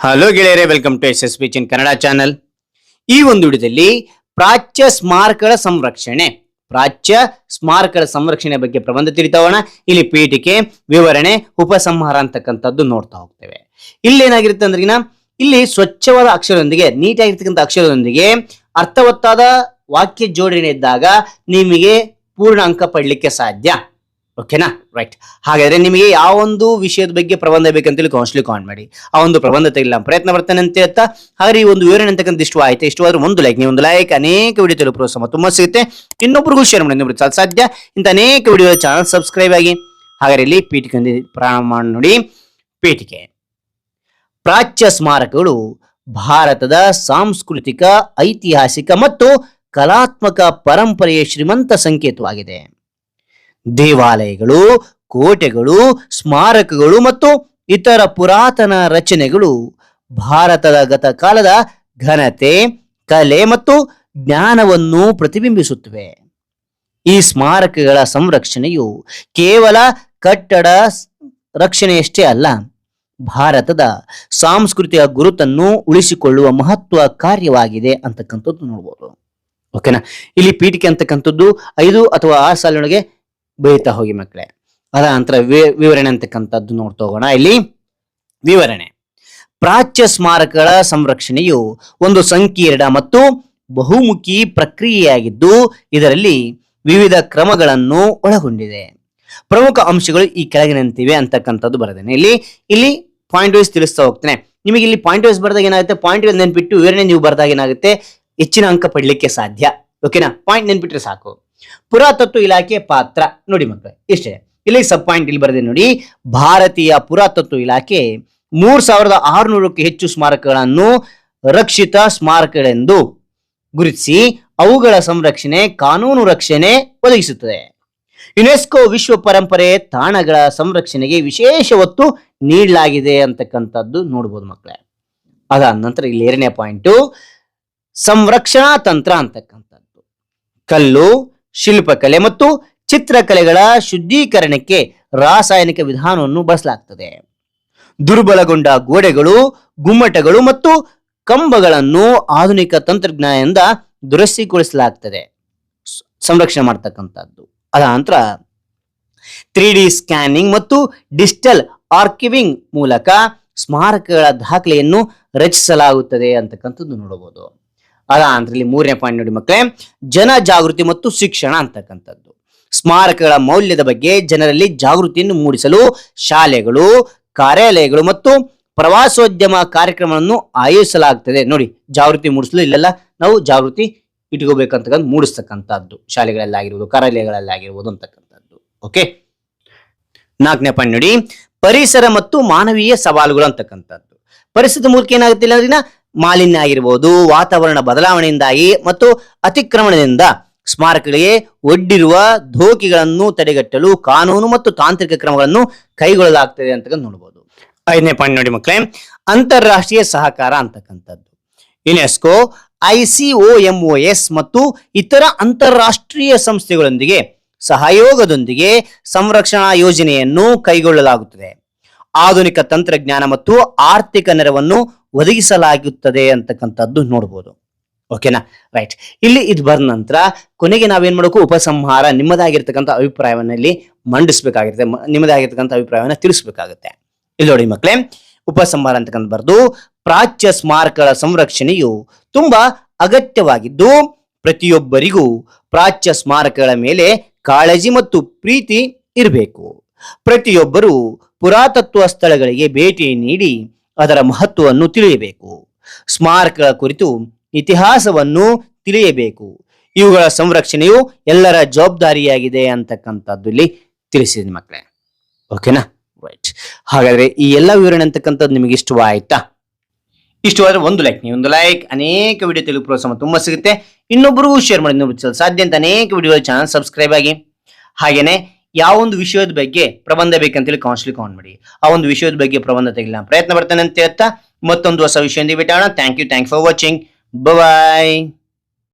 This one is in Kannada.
ಹಲೋ ಗೆಳೆಯರೇ welcome to S S P Chin Kannada channel ಈ ಒಂದು ವಿಡಿಯೋದಲ್ಲಿ ಪ್ರಾಚ್ಯ ಸ್ಮಾರಕಗಳ ಸಂರಕ್ಷಣೆ, ಪ್ರಾಚ್ಯ ಸ್ಮಾರಕಗಳ ಸಂರಕ್ಷಣೆ ಬಗ್ಗೆ ಪ್ರಬಂಧ ತಿಳಿತಾವಣ ಇಲ್ಲಿ ಪೀಠಿಕೆ, ವಿವರಣೆ, ಉಪಸಂಹಾರ ಅಂತಕ್ಕಂಥದ್ದು ನೋಡ್ತಾ ಹೋಗ್ತೇವೆ. ಇಲ್ಲಿ ಏನಾಗಿರುತ್ತೆ ಅಂದ್ರೆ ಇಲ್ಲಿ ಸ್ವಚ್ಛವಾದ ಅಕ್ಷರದೊಂದಿಗೆ, ನೀಟಾಗಿರ್ತಕ್ಕಂಥ ಅಕ್ಷರದೊಂದಿಗೆ ಅರ್ಥವತ್ತಾದ ವಾಕ್ಯ ಜೋಡಣೆ ಇದ್ದಾಗ ನಿಮಗೆ ಪೂರ್ಣ ಅಂಕ ಪಡ್ಲಿಕ್ಕೆ ಸಾಧ್ಯ. ಓಕೆನಾ? ರೈಟ್ ಹಾಗಾದ್ರೆ ನಿಮಗೆ ಯಾವ ಒಂದು ವಿಷಯದ ಬಗ್ಗೆ ಪ್ರಬಂಧ ಬೇಕಂತೇಳಿ ಕೌನ್ಸಿಲಿಂಗ್ ಕಾನ್ ಮಾಡಿ. ಆ ಒಂದು ಪ್ರಬಂಧ ತೆಗಿಲ್ಲ ಪ್ರಯತ್ನ ಬರ್ತಾನೆ ಅಂತ ಹೇಳ್ತಾ, ಹಾಗಾದ್ರೆ ಈ ಒಂದು ವಿವರಣೆ ಅಂತಕ್ಕಂಥ ಇಷ್ಟ ಇಷ್ಟು ಇಷ್ಟವಾದ್ರೆ ಒಂದು ಲೈಕ್ ನೀವು ಒಂದು ಲೈಕ್ ಅನೇಕ ವಿಡಿಯೋ ತೆಲುಗು ಪ್ರೋತ್ಸಾಹ ತುಂಬ ಸಿಗುತ್ತೆ. ಇನ್ನೊಬ್ರಿಗೂ ಶೇರ್ ಮಾಡಿ ನಿಮ್ಮ ಸಾಧ್ಯ ಇಂಥ ಅನೇಕ ವಿಡಿಯೋ ಚಾನಲ್ ಸಬ್ಸ್ಕ್ರೈಬ್ ಆಗಿ. ಹಾಗಾದ್ರೆ ಇಲ್ಲಿ ಪೀಠಿಕೆ ಪ್ರಾರಂಭ ನೋಡಿ. ಪೀಠಿಕೆ. ಪ್ರಾಚ್ಯ ಸ್ಮಾರಕಗಳು ಭಾರತದ ಸಾಂಸ್ಕೃತಿಕ, ಐತಿಹಾಸಿಕ ಮತ್ತು ಕಲಾತ್ಮಕ ಪರಂಪರೆಯ ಶ್ರೀಮಂತ ಸಂಕೇತವಾಗಿದೆ. ದೇವಾಲಯಗಳು, ಕೋಟೆಗಳು, ಸ್ಮಾರಕಗಳು ಮತ್ತು ಇತರ ಪುರಾತನ ರಚನೆಗಳು. ಭಾರತದ ಗತಕಾಲದ ಘನತೆ, ಕಲೆ ಮತ್ತು ಜ್ಞಾನವನ್ನು ಪ್ರತಿಬಿಂಬಿಸುತ್ತವೆ. ಈ ಸ್ಮಾರಕಗಳ ಸಂರಕ್ಷಣೆಯು ಕೇವಲ ಕಟ್ಟಡ ರಕ್ಷಣೆಯಷ್ಟೇ ಅಲ್ಲ, ಭಾರತದ ಸಾಂಸ್ಕೃತಿಕ ಗುರುತನ್ನು ಉಳಿಸಿಕೊಳ್ಳುವ ಮಹತ್ವ ಕಾರ್ಯವಾಗಿದೆ ಅಂತಕ್ಕಂಥದ್ದು ನೋಡ್ಬೋದು. ಓಕೆನಾ? ಇಲ್ಲಿ ಪೀಠಿಕೆ ಅಂತಕ್ಕಂಥದ್ದು ಐದು ಅಥವಾ ಆರು ಸಾಲಿನೊಳಗೆ ಬೆಳೀತಾ ಹೋಗಿ ಮಕ್ಕಳೇ ಅದ ನಂತರ ವಿವರಣೆ ಅಂತಕ್ಕಂಥದ್ದು ನೋಡ್ತಾ ಹೋಗೋಣ ಇಲ್ಲಿ ವಿವರಣೆ. ಪ್ರಾಚ್ಯ ಸ್ಮಾರಕಗಳ ಸಂರಕ್ಷಣೆಯು ಒಂದು ಸಂಕೀರ್ಣ ಮತ್ತು ಬಹುಮುಖಿ ಪ್ರಕ್ರಿಯೆಯಾಗಿದ್ದು ಇದರಲ್ಲಿ ವಿವಿಧ ಕ್ರಮಗಳನ್ನು ಒಳಗೊಂಡಿದೆ. ಪ್ರಮುಖ ಅಂಶಗಳು ಈ ಕೆಳಗಿನಂತಿವೆ ಅಂತಕ್ಕಂಥದ್ದು ಬರೆದೇನೆ. ಇಲ್ಲಿ ಇಲ್ಲಿ ಪಾಯಿಂಟ್ ವೈಸ್ ತಿಳಿಸ್ತಾ ಹೋಗ್ತೇನೆ. ನಿಮಗೆ ಇಲ್ಲಿ ಪಾಯಿಂಟ್ ವೈಸ್ ಬರೆದಾಗ ಏನಾಗುತ್ತೆ? ಪಾಯಿಂಟ್ ನೆನ್ಪಿಟ್ಟು ವಿವರಣೆ ನೀವು ಬರೆದಾಗ ಏನಾಗುತ್ತೆ? ಹೆಚ್ಚಿನ ಅಂಕ ಪಡಲಿಕ್ಕೆ ಸಾಧ್ಯ. ಓಕೆನಾ ಪಾಯಿಂಟ್ ನೆನ್ಪಿಟ್ರೆ ಸಾಕು. ಪುರಾತತ್ವ ಇಲಾಖೆ ಪಾತ್ರ. ನೋಡಿ ಮಕ್ಕಳ, ಇಷ್ಟೇ. ಇಲ್ಲಿ ಸಬ್ ಪಾಯಿಂಟ್ ಇಲ್ಲಿ ಬರೆದಿದೆ ನೋಡಿ, ಭಾರತೀಯ ಪುರಾತತ್ವ ಇಲಾಖೆ ಮೂರ್ ಸಾವಿರದ ಆರುನೂರಕ್ಕೂ ಹೆಚ್ಚು ಸ್ಮಾರಕಗಳನ್ನು ರಕ್ಷಿತ ಸ್ಮಾರಕಗಳೆಂದು ಗುರುತಿಸಿ, ಅವುಗಳ ಸಂರಕ್ಷಣೆ, ಕಾನೂನು ರಕ್ಷಣೆ ಒದಗಿಸುತ್ತದೆ. ಯುನೆಸ್ಕೋ ವಿಶ್ವ ಪರಂಪರೆ ತಾಣಗಳ ಸಂರಕ್ಷಣೆಗೆ ವಿಶೇಷ ಒತ್ತು ನೀಡಲಾಗಿದೆ ಅಂತಕ್ಕಂಥದ್ದು ನೋಡ್ಬೋದು ಮಕ್ಕಳೇ. ಅದಾದ ನಂತರ ಇಲ್ಲಿ ಎರಡನೇ ಪಾಯಿಂಟು ಸಂರಕ್ಷಣಾ ತಂತ್ರ ಅಂತಕ್ಕಂಥದ್ದು. ಕಲ್ಲು ಶಿಲ್ಪಕಲೆ ಮತ್ತು ಚಿತ್ರಕಲೆಗಳ ಶುದ್ಧೀಕರಣಕ್ಕೆ ರಾಸಾಯನಿಕ ವಿಧಾನವನ್ನು ಬಳಸಲಾಗ್ತದೆ. ದುರ್ಬಲಗೊಂಡ ಗೋಡೆಗಳು, ಗುಮ್ಮಟಗಳು ಮತ್ತು ಕಂಬಗಳನ್ನು ಆಧುನಿಕ ತಂತ್ರಜ್ಞಾನದಿಂದ ದುರಸ್ತಿಗೊಳಿಸಲಾಗ್ತದೆ. ಸಂರಕ್ಷಣೆ ಮಾಡ್ತಕ್ಕಂಥದ್ದು. ಅದ ನಂತರ ತ್ರೀ ಡಿ ಸ್ಕ್ಯಾನಿಂಗ್ ಮತ್ತು ಡಿಜಿಟಲ್ ಆರ್ಕಿವಿಂಗ್ ಮೂಲಕ ಸ್ಮಾರಕಗಳ ದಾಖಲೆಯನ್ನು ರಚಿಸಲಾಗುತ್ತದೆ ಅಂತಕ್ಕಂಥದ್ದು ನೋಡಬಹುದು. ಅದ ಅಂದ್ರಲ್ಲಿ ಇಲ್ಲಿ ಮೂರನೇ ಪಾಯಿಂಟ್ ನೋಡಿ ಮಕ್ಕಳೇ, ಜನ ಜಾಗೃತಿ ಮತ್ತು ಶಿಕ್ಷಣ ಅಂತಕ್ಕಂಥದ್ದು. ಸ್ಮಾರಕಗಳ ಮೌಲ್ಯದ ಬಗ್ಗೆ ಜನರಲ್ಲಿ ಜಾಗೃತಿಯನ್ನು ಮೂಡಿಸಲು ಶಾಲೆಗಳು, ಕಾರ್ಯಾಲಯಗಳು ಮತ್ತು ಪ್ರವಾಸೋದ್ಯಮ ಕಾರ್ಯಕ್ರಮವನ್ನು ಆಯೋಜಿಸಲಾಗ್ತದೆ. ನೋಡಿ, ಜಾಗೃತಿ ಮೂಡಿಸಲು ಇಲ್ಲೆಲ್ಲ ನಾವು ಜಾಗೃತಿ ಇಟ್ಕೋಬೇಕಂತಕ್ಕಂಥ, ಮೂಡಿಸ್ತಕ್ಕಂಥದ್ದು. ಶಾಲೆಗಳಲ್ಲಾಗಿರ್ಬೋದು, ಕಾರ್ಯಾಲಯಗಳಲ್ಲಾಗಿರ್ಬೋದು ಅಂತಕ್ಕಂಥದ್ದು. ಓಕೆ ನಾಲ್ಕನೇ ಪಾಯಿಂಟ್ ನೋಡಿ, ಪರಿಸರ ಮತ್ತು ಮಾನವೀಯ ಸವಾಲುಗಳು ಅಂತಕ್ಕಂಥದ್ದು. ಪರಿಸರದ ಮೂಲಕ ಏನಾಗುತ್ತಿಲ್ಲ ಅಂದ್ರೆ ಮಾಲಿನ್ಯ ಆಗಿರ್ಬೋದು ವಾತಾವರಣ ಬದಲಾವಣೆಯಿಂದಾಗಿ ಮತ್ತು ಅತಿಕ್ರಮಣದಿಂದ ಸ್ಮಾರಕಗಳಿಗೆ ಒಡ್ಡಿರುವ ಧೋಕಿಗಳನ್ನು ತಡೆಗಟ್ಟಲು ಕಾನೂನು ಮತ್ತು ತಾಂತ್ರಿಕ ಕ್ರಮಗಳನ್ನು ಕೈಗೊಳ್ಳಲಾಗ್ತದೆ ಅಂತ ನೋಡಬಹುದು ಐದನೇ ಪಾಯಿಂಟ್ ನೋಡಿ ಮಕ್ಕಳೇ, ಅಂತಾರಾಷ್ಟ್ರೀಯ ಸಹಕಾರ ಅಂತಕ್ಕಂಥದ್ದು. ಯುನೆಸ್ಕೋ ಐಸಿಒಎಂಒಎಸ್ ಮತ್ತು ಇತರ ಅಂತಾರಾಷ್ಟ್ರೀಯ ಸಂಸ್ಥೆಗಳೊಂದಿಗೆ ಸಹಯೋಗದೊಂದಿಗೆ ಸಂರಕ್ಷಣಾ ಯೋಜನೆಯನ್ನು ಕೈಗೊಳ್ಳಲಾಗುತ್ತದೆ. ಆಧುನಿಕ ತಂತ್ರಜ್ಞಾನ ಮತ್ತು ಆರ್ಥಿಕ ನೆರವನ್ನು ಒದಗಿಸಲಾಗುತ್ತದೆ ಅಂತಕ್ಕಂಥದ್ದು ನೋಡ್ಬೋದು. ಓಕೆನಾ ರೈಟ್ ಇಲ್ಲಿ ಇದು ಬಂದ ನಂತರ ಕೊನೆಗೆ ನಾವೇನ್ ಮಾಡಬೇಕು? ಉಪಸಂಹಾರ, ನಿಮ್ಮದಾಗಿರ್ತಕ್ಕಂಥ ಅಭಿಪ್ರಾಯವನ್ನ ಇಲ್ಲಿ ಮಂಡಿಸ್ಬೇಕಾಗಿರುತ್ತೆ ನಿಮ್ಮದಾಗಿರ್ತಕ್ಕಂಥ ಅಭಿಪ್ರಾಯವನ್ನ ತಿಳಿಸ್ಬೇಕಾಗುತ್ತೆ. ಇಲ್ಲಿ ನೋಡಿ ಮಕ್ಕಳೇ ಉಪಸಂಹಾರ ಅಂತಕ್ಕಂಥ ಬರೆದು ಪ್ರಾಚ್ಯ ಸ್ಮಾರಕಗಳ ಸಂರಕ್ಷಣೆಯು ತುಂಬಾ ಅಗತ್ಯವಾಗಿದ್ದು, ಪ್ರತಿಯೊಬ್ಬರಿಗೂ ಪ್ರಾಚ್ಯ ಸ್ಮಾರಕಗಳ ಮೇಲೆ ಕಾಳಜಿ ಮತ್ತು ಪ್ರೀತಿ ಇರಬೇಕು. ಪ್ರತಿಯೊಬ್ಬರು ಪುರಾತತ್ವ ಸ್ಥಳಗಳಿಗೆ ಭೇಟಿ ನೀಡಿ ಅದರ ಮಹತ್ವವನ್ನು ತಿಳಿಯಬೇಕು. ಸ್ಮಾರಕಗಳ ಕುರಿತು ಇತಿಹಾಸವನ್ನು ತಿಳಿಯಬೇಕು. ಇವುಗಳ ಸಂರಕ್ಷಣೆಯು ಎಲ್ಲರ ಜವಾಬ್ದಾರಿಯಾಗಿದೆ ಅಂತಕ್ಕಂಥದ್ದು ಇಲ್ಲಿ ತಿಳಿಸಿದೆ ಮಕ್ಕಳೇ. ಓಕೆನಾ ರೈಟ್ ಹಾಗಾದ್ರೆ ಈ ಎಲ್ಲ ವಿವರಣೆ ಅಂತಕ್ಕಂಥದ್ದು ನಿಮಗೆ ಇಷ್ಟವಾಯ್ತಾ? ಇಷ್ಟವಾದ್ರೆ ಒಂದು ಲೈಕ್ ನೀವು ಒಂದು ಲೈಕ್ ಅನೇಕ ವಿಡಿಯೋ ತೆಲುಗು ಪ್ರೋತ್ಸಾಹ ತುಂಬಾ ಸಿಗುತ್ತೆ. ಇನ್ನೊಬ್ಬರು ಶೇರ್ ಮಾಡಿ ಸಾಧ್ಯ ಅಂತ ಅನೇಕ ವಿಡಿಯೋ ಚಾನಲ್ ಸಬ್ಸ್ಕ್ರೈಬ್ ಆಗಿ. ಹಾಗೇನೆ ಯಾವ ಒಂದು ವಿಷಯದ ಬಗ್ಗೆ ಪ್ರಬಂಧ ಬೇಕಂತೇಳಿ ಕೌನ್ಸಿಲ್ ಕಾನ್ ಮಾಡಿ. ಆ ಒಂದು ವಿಷಯದ ಬಗ್ಗೆ ಪ್ರಬಂಧ ತೆಗಿಲ್ಲ ಪ್ರಯತ್ನ ಬರ್ತೇನೆ ಅಂತ ಹೇಳ್ತಾ ಮತ್ತೊಂದು ಹೊಸ ವಿಷಯದಿಂದ ಬಿಟ್ಟೋಣ thank you thank for watching bye